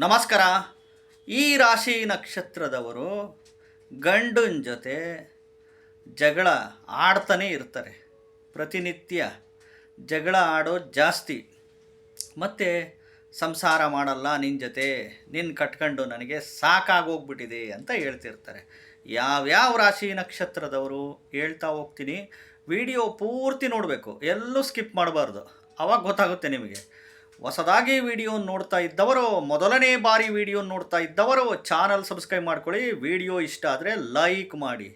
ನಮಸ್ಕಾರ. ಈ ರಾಶಿ ನಕ್ಷತ್ರದವರು ಗಂಡನ ಜೊತೆ ಜಗಳ ಆಡ್ತಾನೆ ಇರ್ತಾರೆ. ಪ್ರತಿನಿತ್ಯ ಜಗಳ ಆಡೋ ಜಾಸ್ತಿ. ಮತ್ತು ಸಂಸಾರ ಮಾಡಲ್ಲ ನಿನ್ನ ಜೊತೆ ನಿನ್ನ ಕಟ್ಕೊಂಡು ನನಗೆ ಸಾಕಾಗೋಗ್ಬಿಟ್ಟಿದೆ ಅಂತ ಹೇಳ್ತಿರ್ತಾರೆ. ಯಾವ್ಯಾವ ರಾಶಿ ನಕ್ಷತ್ರದವರು ಹೇಳ್ತಾ ಹೋಗ್ತೀನಿ. ವಿಡಿಯೋ ಪೂರ್ತಿ ನೋಡಬೇಕು. ಎಲ್ಲೂ ಸ್ಕಿಪ್ ಮಾಡಬಾರ್ದು. ಅವಾಗ ಗೊತ್ತಾಗುತ್ತೆ ನಿಮಗೆ. ಹೊಸದಾಗಿ ವಿಡಿಯೋ ನೋಡ್ತಾ ಇದ್ದವರು, ಮೊದಲನೇ ಬಾರಿ ವಿಡಿಯೋ ನೋಡ್ತಾ ಇದ್ದವರು ಚಾನಲ್ ಸಬ್ಸ್ಕ್ರೈಬ್ ಮಾಡ್ಕೊಳ್ಳಿ ವಿಡಿಯೋ ಇಷ್ಟ ಆದರೆ ಲೈಕ್ ಮಾಡಿ.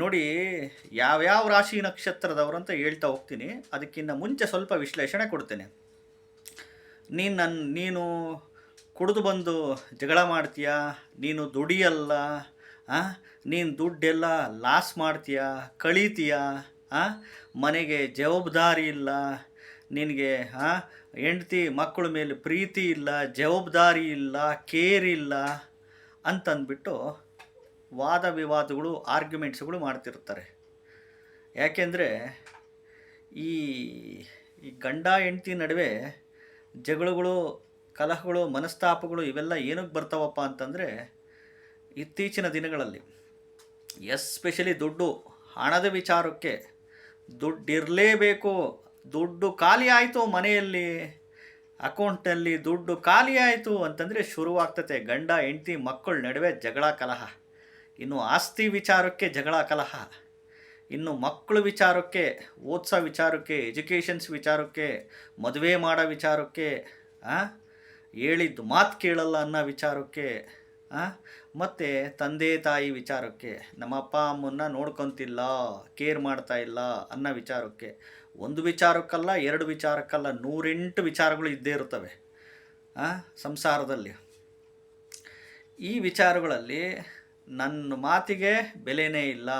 ನೋಡಿ, ಯಾವ್ಯಾವ ರಾಶಿ ನಕ್ಷತ್ರದವರು ಅಂತ ಹೇಳ್ತಾ ಹೋಗ್ತೀನಿ. ಅದಕ್ಕಿಂತ ಮುಂಚೆ ಸ್ವಲ್ಪ ವಿಶ್ಲೇಷಣೆ ಕೊಡ್ತೇನೆ. ನೀನು ನನ್ನ ನೀನು ಕುಡಿದು ಬಂದು ಜಗಳ ಮಾಡ್ತೀಯಾ? ನೀನು ದುಡಿಯಲ್ಲ? ನೀನು ದುಡ್ಡೆಲ್ಲ ಲಾಸ್ ಮಾಡ್ತೀಯಾ? ಕಳೀತೀಯಾ? ಮನೆಗೆ ಜವಾಬ್ದಾರಿ ಇಲ್ಲ? ನಿನಗೆ ಹಾಂ ಹೆಂಡ್ತಿ ಮಕ್ಕಳ ಮೇಲೆ ಪ್ರೀತಿ ಇಲ್ಲ, ಜವಾಬ್ದಾರಿ ಇಲ್ಲ ಕೇರ್ ಇಲ್ಲ ಅಂತಂದ್ಬಿಟ್ಟು ವಾದ ವಿವಾದಗಳು ಆರ್ಗ್ಯುಮೆಂಟ್ಸ್ಗಳು ಮಾಡ್ತಿರ್ತಾರೆ. ಯಾಕೆಂದರೆ ಈ ಈ ಗಂಡ ಹೆಂಡ್ತಿ ನಡುವೆ ಜಗಳಗಳು, ಕಲಹಗಳು, ಮನಸ್ತಾಪಗಳು ಇವೆಲ್ಲ ಏನಕ್ಕೆ ಬರ್ತಾವಪ್ಪ ಅಂತಂದರೆ ಇತ್ತೀಚಿನ ದಿನಗಳಲ್ಲಿ ಎಸ್ಪೆಷಲಿ ದುಡ್ಡು, ಹಣದ ವಿಚಾರಕ್ಕೆ ದುಡ್ಡಿರಲೇಬೇಕು ದುಡ್ಡು ಖಾಲಿ ಆಯಿತು ಮನೆಯಲ್ಲಿ, ಅಕೌಂಟಲ್ಲಿ ದುಡ್ಡು ಖಾಲಿ ಆಯಿತು ಅಂತಂದರೆ ಶುರುವಾಗ್ತತೆ ಗಂಡ, ಹೆಂಡತಿ, ಮಕ್ಕಳ ನಡುವೆ ಜಗಳ ಕಲಹ ಇನ್ನು ಆಸ್ತಿ ವಿಚಾರಕ್ಕೆ ಜಗಳ ಕಲಹ ಇನ್ನು ಮಕ್ಕಳ ವಿಚಾರಕ್ಕೆ, ಓದಿಸೋ ವಿಚಾರಕ್ಕೆ, ಎಜುಕೇಷನ್ಸ್ ವಿಚಾರಕ್ಕೆ, ಮದುವೆ ಮಾಡೋ ವಿಚಾರಕ್ಕೆ? ಹೇಳಿದ್ದು ಮಾತು ಕೇಳಲ್ಲ ಅನ್ನೋ ವಿಚಾರಕ್ಕೆ ಮತ್ತು ತಂದೆ, ತಾಯಿ ವಿಚಾರಕ್ಕೆ ನಮ್ಮ ಅಪ್ಪ ಅಮ್ಮನ್ನ ನೋಡ್ಕೊತಿಲ್ಲ, ಕೇರ್ ಮಾಡ್ತಾ ಇಲ್ಲ ಅನ್ನೋ ವಿಚಾರಕ್ಕೆ ಒಂದು ವಿಚಾರಕ್ಕಲ್ಲ, ಎರಡು ವಿಚಾರಕ್ಕಲ್ಲ, ನೂರೆಂಟು ವಿಚಾರಗಳು ಇದ್ದೇ ಇರುತ್ತವೆ? ಸಂಸಾರದಲ್ಲಿ ಈ ವಿಚಾರಗಳಲ್ಲಿ ನನ್ನ ಮಾತಿಗೆ ಬೆಲೆನೇ ಇಲ್ಲ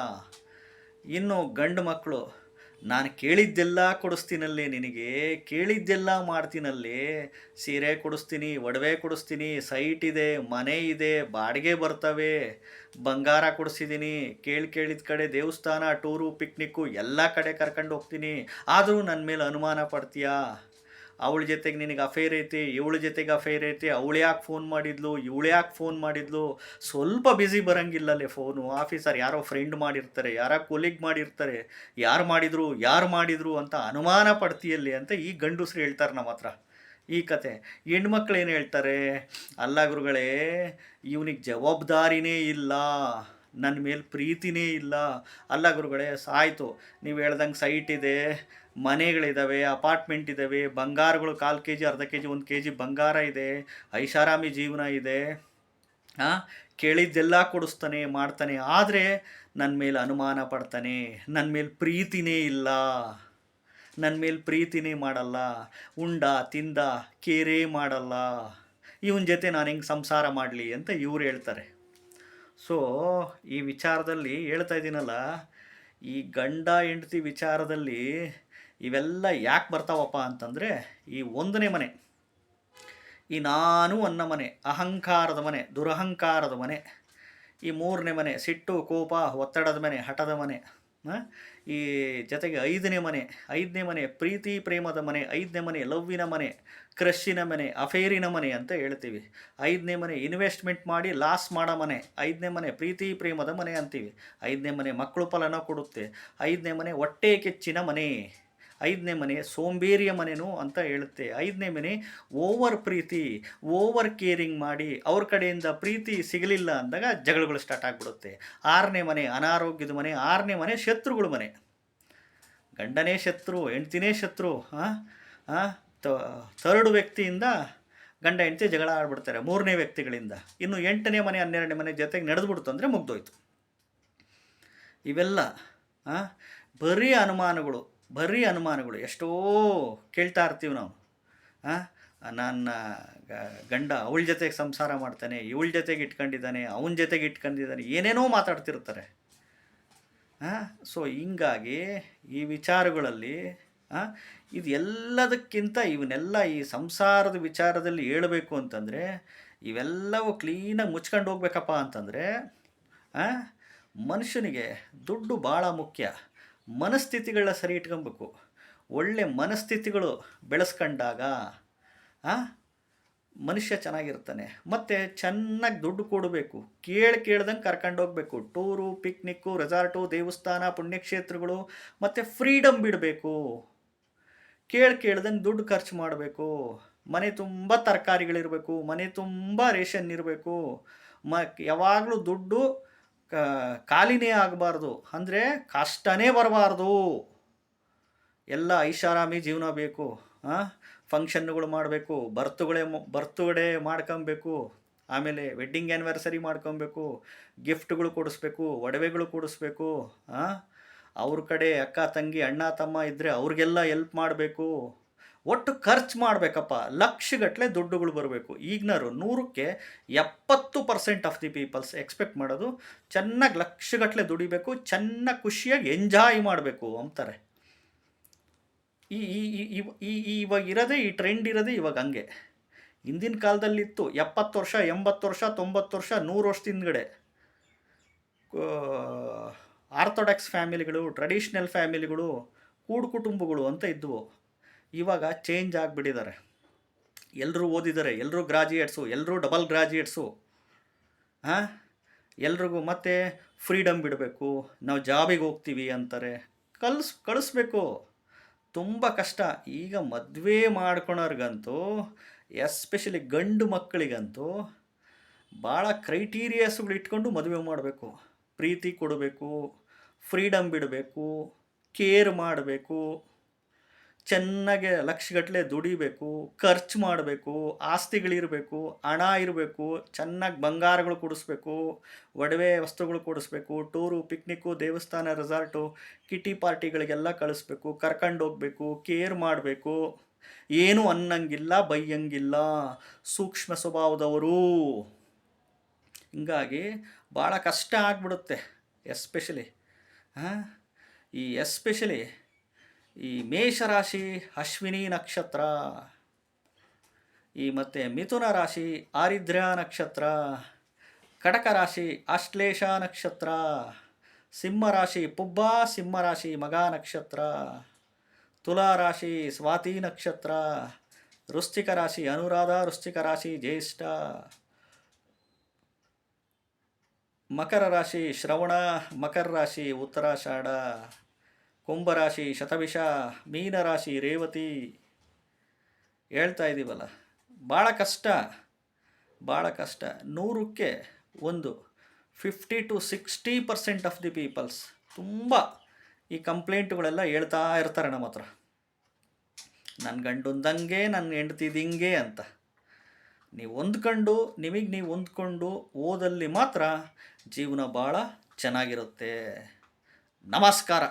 ಇನ್ನು ಗಂಡು ಮಕ್ಕಳು ನಾನು ಕೇಳಿದ್ದೆಲ್ಲ ಕೊಡಿಸ್ತೀನಲ್ಲಿ ನಿನಗೆ, ಕೇಳಿದ್ದೆಲ್ಲ ಮಾಡ್ತೀನಲ್ಲಿ. ಸೀರೆ ಕೊಡಿಸ್ತೀನಿ, ಒಡವೆ ಕೊಡಿಸ್ತೀನಿ, ಸೈಟ್ ಇದೆ, ಮನೆ ಇದೆ, ಬಾಡಿಗೆ ಬರ್ತವೆ. ಬಂಗಾರ ಕೊಡಿಸಿದ್ದೀನಿ, ಕೇಳಿ ಕೇಳಿದ ಕಡೆ ದೇವಸ್ಥಾನ, ಟೂರು, ಪಿಕ್ನಿಕ್ಕು ಎಲ್ಲ ಕಡೆ ಕರ್ಕೊಂಡು ಹೋಗ್ತೀನಿ ಆದರೂ ನನ್ನ ಮೇಲೆ ಅನುಮಾನ ಪಡ್ತೀಯಾ? ಅವಳ ಜೊತೆಗೆ ನಿನಗೆ ಅಫೇರ್ ಐತಿ, ಇವಳ ಜೊತೆಗೆ ಅಫೇರ್ ಐತಿ, ಅವಳು ಯಾಕೆ ಫೋನ್ ಮಾಡಿದ್ಲು, ಇವಳು ಯಾಕೆ ಫೋನ್ ಮಾಡಿದ್ಲು, ಸ್ವಲ್ಪ ಬ್ಯುಸಿ ಬರಂಗಿಲ್ಲಲ್ಲೇ ಫೋನು ಆಫೀಸರ್ ಯಾರೋ ಫ್ರೆಂಡ್ ಮಾಡಿರ್ತಾರೆ, ಯಾರೋ ಕೊಲೀಗ್ ಮಾಡಿರ್ತಾರೆ, ಯಾರು ಮಾಡಿದ್ರು ಯಾರು ಮಾಡಿದ್ರು ಅಂತ ಅನುಮಾನ ಪಡ್ತೀಯಲ್ಲಿ ಅಂತ ಈ ಗಂಡುಸ್ರು ಹೇಳ್ತಾರೆ ನಮ್ಮ ಹತ್ರ. ಈ ಕತೆ. ಹೆಣ್ಮಕ್ಳು ಏನು ಹೇಳ್ತಾರೆ? ಅಲ್ಲ ಗುರುಗಳೇ, ಇವನಿಗೆ ಜವಾಬ್ದಾರಿನೇ ಇಲ್ಲ ನನ್ನ ಮೇಲೆ ಪ್ರೀತಿನೇ ಇಲ್ಲ. ಅಲ್ಲ ಗುರುಗಳೇ, ಸಾಯ್ತು. ನೀವು ಹೇಳ್ದಂಗೆ ಸೈಟ್ ಇದೆ. ಮನೆಗಳಿದ್ದಾವೆ ಅಪಾರ್ಟ್ಮೆಂಟ್ ಇದ್ದಾವೆ ಬಂಗಾರಗಳು ಕಾಲು ಕೆ ಜಿ ಅರ್ಧ ಕೆ ಜಿ ಒಂದು ಕೆ ಜಿ ಬಂಗಾರ ಇದೆ, ಐಷಾರಾಮಿ ಜೀವನ ಇದೆ ಹಾಂ ಕೇಳಿದ್ದೆಲ್ಲ ಕೊಡಿಸ್ತಾನೆ, ಮಾಡ್ತಾನೆ, ಆದರೆ ನನ್ನ ಮೇಲೆ ಅನುಮಾನ ಪಡ್ತಾನೆ ನನ್ನ ಮೇಲೆ ಪ್ರೀತಿನೇ ಇಲ್ಲ ನನ್ನ ಮೇಲೆ ಪ್ರೀತಿನೇ ಮಾಡಲ್ಲ, ಉಂಡ, ತಿಂದ, ಕೇರೆ ಮಾಡಲ್ಲ, ಇವನ ಜೊತೆ ನಾನು ಹೆಂಗೆ ಸಂಸಾರ ಮಾಡಲಿ ಅಂತ ಇವ್ರು ಹೇಳ್ತಾರೆ. ಸೊ ಈ ವಿಚಾರದಲ್ಲಿ ಹೇಳ್ತಾ ಇದ್ದೀನಲ್ಲ ಈ ಗಂಡ ಹೆಂಡತಿ ವಿಚಾರದಲ್ಲಿ ಇವೆಲ್ಲ ಯಾಕೆ ಬರ್ತಾವಪ್ಪ ಅಂತಂದರೆ, ಈ ಒಂದನೇ ಮನೆ, ಈ ನಾನು ಅನ್ನ ಮನೆ, ಅಹಂಕಾರದ ಮನೆ, ದುರಹಂಕಾರದ ಮನೆ, ಈ ಮೂರನೇ ಮನೆ, ಸಿಟ್ಟು, ಕೋಪ, ಒತ್ತಡದ ಮನೆ, ಹಠದ ಮನೆ? ಈ ಜೊತೆಗೆ ಐದನೇ ಮನೆ ಐದನೇ ಮನೆ, ಪ್ರೀತಿ, ಪ್ರೇಮದ ಮನೆ, ಐದನೇ ಮನೆ, ಲವ್ವಿನ ಮನೆ ಕ್ರಶ್ಶಿನ ಮನೆ, ಅಫೇರಿನ ಮನೆ ಅಂತ ಹೇಳ್ತೀವಿ. ಐದನೇ ಮನೆ, ಇನ್ವೆಸ್ಟ್ಮೆಂಟ್ ಮಾಡಿ ಲಾಸ್ ಮಾಡೋ ಮನೆ, ಐದನೇ ಮನೆ, ಪ್ರೀತಿ, ಪ್ರೇಮದ ಮನೆ ಅಂತೀವಿ. ಐದನೇ ಮನೆ, ಮಕ್ಕಳು ಫಲನ ಕೊಡುತ್ತೆ. ಐದನೇ ಮನೆ, ಹೊಟ್ಟೆ ಕೆಚ್ಚಿನ ಮನೆ. ಐದನೇ ಮನೆ ಸೋಂಬೇರಿಯ ಮನೆನೂ ಅಂತ ಹೇಳುತ್ತೆ. ಐದನೇ ಮನೆ ಓವರ್ ಪ್ರೀತಿ, ಓವರ್ ಕೇರಿಂಗ್ ಮಾಡಿ ಅವ್ರ ಕಡೆಯಿಂದ ಪ್ರೀತಿ ಸಿಗಲಿಲ್ಲ ಅಂದಾಗ ಜಗಳಗಳು ಸ್ಟಾರ್ಟ್ ಆಗಿಬಿಡುತ್ತೆ. ಆರನೇ ಮನೆ ಅನಾರೋಗ್ಯದ ಮನೆ, ಆರನೇ ಮನೆ ಶತ್ರುಗಳ ಮನೆ. ಗಂಡನೇ ಶತ್ರು, ಹೆಂಡ್ತಿನೇ ಶತ್ರು ಥರ್ಡ್ ವ್ಯಕ್ತಿಯಿಂದ ಗಂಡ ಹೆಂಡತಿ ಜಗಳ ಆಡ್ಬಿಡ್ತಾರೆ ಮೂರನೇ ವ್ಯಕ್ತಿಗಳಿಂದ. ಇನ್ನು ಎಂಟನೇ ಮನೆ, ಹನ್ನೆರಡನೇ ಮನೆ ಜೊತೆಗೆ ನಡೆದ್ಬಿಡ್ತು ಅಂದರೆ ಮುಗ್ದೋಯ್ತು. ಇವೆಲ್ಲ ಬರೀ ಅನುಮಾನಗಳು. ಬರೀ ಅನುಮಾನಗಳು ಎಷ್ಟೋ ಕೇಳ್ತಾ ಇರ್ತೀವಿ ನಾವು. ನನ್ನ ಗಂಡ ಅವಳ ಜೊತೆಗೆ ಸಂಸಾರ ಮಾಡ್ತಾನೆ, ಇವಳ ಜೊತೆಗೆ ಇಟ್ಕೊಂಡಿದ್ದಾನೆ, ಅವನ ಜೊತೆಗೆ ಇಟ್ಕೊಂಡಿದ್ದಾನೆ, ಏನೇನೋ ಮಾತಾಡ್ತಿರ್ತಾರೆ. ಸೊ ಹಿಂಗಾಗಿ ಈ ವಿಚಾರಗಳಲ್ಲಿ ಇದು ಎಲ್ಲದಕ್ಕಿಂತ ಇವನ್ನೆಲ್ಲ ಈ ಸಂಸಾರದ ವಿಚಾರದಲ್ಲಿ ಹೇಳಬೇಕು ಅಂತಂದರೆ, ಇವೆಲ್ಲವೂ ಕ್ಲೀನಾಗಿ ಮುಚ್ಕೊಂಡು ಹೋಗ್ಬೇಕಪ್ಪ ಅಂತಂದರೆ ಮನುಷ್ಯನಿಗೆ ದುಡ್ಡು ಭಾಳ ಮುಖ್ಯ. ಮನಸ್ಥಿತಿಗಳನ್ನ ಸರಿ ಇಟ್ಕೊಬೇಕು. ಒಳ್ಳೆ ಮನಸ್ಥಿತಿಗಳು ಬೆಳೆಸ್ಕೊಂಡಾಗ ಮನುಷ್ಯ ಚೆನ್ನಾಗಿರ್ತಾನೆ. ಮತ್ತು ಚೆನ್ನಾಗಿ ದುಡ್ಡು ಕೊಡಬೇಕು. ಕೇಳಿ ಕೇಳ್ದಂಗೆ ಕರ್ಕೊಂಡೋಗ್ಬೇಕು ಟೂರು, ಪಿಕ್ನಿಕ್ಕು, ರೆಸಾರ್ಟು, ದೇವಸ್ಥಾನ, ಪುಣ್ಯಕ್ಷೇತ್ರಗಳು, ಮತ್ತು ಫ್ರೀಡಮ್ ಬಿಡಬೇಕು. ಕೇಳಿ ಕೇಳ್ದಂಗೆ ದುಡ್ಡು ಖರ್ಚು ಮಾಡಬೇಕು. ಮನೆ ತುಂಬ ತರಕಾರಿಗಳಿರಬೇಕು. ಮನೆ ತುಂಬ ರೇಷನ್ ಇರಬೇಕು. ಮ ಯಾವಾಗಲೂ ದುಡ್ಡು ಖಾಲಿನೇ ಆಗಬಾರ್ದು. ಅಂದರೆ ಕಷ್ಟನೇ ಬರಬಾರ್ದು. ಎಲ್ಲ ಐಷಾರಾಮಿ ಜೀವನ ಬೇಕು ಫಂಕ್ಷನ್ಗಳು ಮಾಡಬೇಕು, ಬರ್ತುಗಳೇ ಬರ್ತುಗಡೆ ಮಾಡ್ಕೊಬೇಕು, ಆಮೇಲೆ ವೆಡ್ಡಿಂಗ್ ಆ್ಯನಿವರ್ಸರಿ ಮಾಡ್ಕೊಬೇಕು, ಗಿಫ್ಟ್ಗಳು ಕೊಡಿಸ್ಬೇಕು, ಒಡವೆಗಳು ಕೊಡಿಸ್ಬೇಕು ಅವ್ರ ಕಡೆ ಅಕ್ಕ, ತಂಗಿ, ಅಣ್ಣ, ತಮ್ಮ ಇದ್ದರೆ ಅವ್ರಿಗೆಲ್ಲ ಎಲ್ಪ್ ಮಾಡಬೇಕು. ಒಟ್ಟು ಖರ್ಚು ಮಾಡಬೇಕಪ್ಪ. ಲಕ್ಷಗಟ್ಟಲೆ ದುಡ್ಡುಗಳು ಬರಬೇಕು. ಈಗಿನವರು ನೂರಕ್ಕೆ ಎಪ್ಪತ್ತು percent of the peoples expect ಮಾಡೋದು ಚೆನ್ನಾಗಿ ಲಕ್ಷಗಟ್ಟಲೆ ದುಡಿಬೇಕು, ಚೆನ್ನಾಗಿ ಖುಷಿಯಾಗಿ ಎಂಜಾಯ್ ಮಾಡಬೇಕು ಅಂತಾರೆ. ಈ ಈ ಇವಾಗ ಇರೋದೇ, ಈ ಟ್ರೆಂಡ್ ಇರೋದೇ ಇವಾಗ ಹಂಗೆ. ಹಿಂದಿನ ಕಾಲದಲ್ಲಿತ್ತು ಎಪ್ಪತ್ತು ವರ್ಷ, ಎಂಬತ್ತು ವರ್ಷ, ತೊಂಬತ್ತು ವರ್ಷ, ನೂರು ವರ್ಷದ ಹಿಂದ್ಗಡೆ. ಆರ್ಥೋಡಾಕ್ಸ್ ಫ್ಯಾಮಿಲಿಗಳು, ಟ್ರೆಡಿಷ್ನಲ್ ಫ್ಯಾಮಿಲಿಗಳು, ಕೂಡು ಕುಟುಂಬಗಳು ಅಂತ ಇದ್ವು. ಇವಾಗ ಚೇಂಜ್ ಆಗಿಬಿಟ್ಟಿದ್ದಾರೆ. ಎಲ್ಲರೂ ಓದಿದ್ದಾರೆ ಎಲ್ಲರೂ ಗ್ರಾಜುಯೇಟ್ಸು ಎಲ್ಲರೂ ಡಬಲ್ ಗ್ರಾಜುಯೇಟ್ಸು ಹಾಂ? ಎಲ್ರಿಗೂ ಮತ್ತೆ ಫ್ರೀಡಮ್ ಬಿಡಬೇಕು. ನಾವು ಜಾಬಿಗೆ ಹೋಗ್ತೀವಿ ಅಂತಾರೆ. ಕಲ್ಸ್, ಕಳಿಸ್ಬೇಕು. ತುಂಬ ಕಷ್ಟ. ಈಗ ಮದುವೆ ಮಾಡ್ಕೊಳೋರ್ಗಂತೂ ಎಸ್ಪೆಷಲಿ ಗಂಡು ಮಕ್ಕಳಿಗಂತೂ ಭಾಳ ಕ್ರೈಟೀರಿಯಾಸ್ಗಳು ಇಟ್ಕೊಂಡು ಮದುವೆ ಮಾಡಬೇಕು. ಪ್ರೀತಿ ಕೊಡಬೇಕು ಫ್ರೀಡಮ್ ಬಿಡಬೇಕು ಕೇರ್ ಮಾಡಬೇಕು. ಚೆನ್ನಾಗೆ ಲಕ್ಷಗಟ್ಟಲೆ ದುಡಿಬೇಕು, ಖರ್ಚು ಮಾಡಬೇಕು, ಆಸ್ತಿಗಳಿರಬೇಕು, ಹಣ ಇರಬೇಕು, ಚೆನ್ನಾಗಿ ಬಂಗಾರಗಳು ಕೊಡಿಸ್ಬೇಕು, ಒಡವೆ ವಸ್ತುಗಳು ಕೊಡಿಸ್ಬೇಕು, ಟೂರು, ಪಿಕ್ನಿಕ್ಕು, ದೇವಸ್ಥಾನ, ರೆಸಾರ್ಟು, ಕಿಟಿ ಪಾರ್ಟಿಗಳಿಗೆಲ್ಲ ಕಳಿಸ್ಬೇಕು, ಕರ್ಕೊಂಡು ಹೋಗ್ಬೇಕು, ಕೇರ್ ಮಾಡಬೇಕು. ಏನೂ ಅನ್ನಂಗಿಲ್ಲ, ಬೈಯಂಗಿಲ್ಲ. ಸೂಕ್ಷ್ಮ ಸ್ವಭಾವದವರು. ಹಿಂಗಾಗಿ ಭಾಳ ಕಷ್ಟ ಆಗ್ಬಿಡುತ್ತೆ, ಎಸ್ಪೆಷಲಿ. ಈ ಎಸ್ಪೆಷಲಿ ಈ ಮೇಷರಾಶಿ ಅಶ್ವಿನಿ ನಕ್ಷತ್ರ, ಈ ಮತ್ತು ಮಿಥುನ ರಾಶಿ ಆರಿದ್ರ ನಕ್ಷತ್ರ, ಕಟಕ ರಾಶಿ ಆಶ್ಲೇಷ ನಕ್ಷತ್ರ, ಸಿಂಹ ರಾಶಿ ಪುಬ್ಬ, ಸಿಂಹ ರಾಶಿ ಮಗ ನಕ್ಷತ್ರ, ತುಲಾ ರಾಶಿ ಸ್ವಾತಿ ನಕ್ಷತ್ರ, ವೃಶ್ಚಿಕ ರಾಶಿ ಅನುರಾಧ, ವೃಶ್ಚಿಕ ರಾಶಿ ಜ್ಯೇಷ್ಠ, ಮಕರ ರಾಶಿ ಶ್ರವಣ, ಮಕರ ರಾಶಿ ಉತ್ತರಾಷಾಢ. ಕುಂಭರಾಶಿ, ಶತವಿಷ, ಮೀನರಾಶಿ, ರೇವತಿ ಹೇಳ್ತಾ ಇದ್ದೀವಲ್ಲ ಭಾಳ ಕಷ್ಟ ಭಾಳ ಕಷ್ಟ. ನೂರಕ್ಕೆ ಒಂದು fifty to sixty percent of the peoples ತುಂಬ ಈ ಕಂಪ್ಲೇಂಟ್ಗಳೆಲ್ಲ ಹೇಳ್ತಾ ಇರ್ತಾರೆ ನಮ್ಮ ಹತ್ರ. ನನ್ನ ಗಂಡಂದಂಗೆ ನನ್ನ ಹೆಂಡ್ತಿದಿಂಗೆ ಅಂತ. ನೀವು ಹೊಂದ್ಕೊಂಡು, ನಿಮಗೆ ನೀವು ಹೊಂದ್ಕೊಂಡು ಓದಲ್ಲಿ ಮಾತ್ರ ಜೀವನ ಭಾಳ ಚೆನ್ನಾಗಿರುತ್ತೆ. ನಮಸ್ಕಾರ.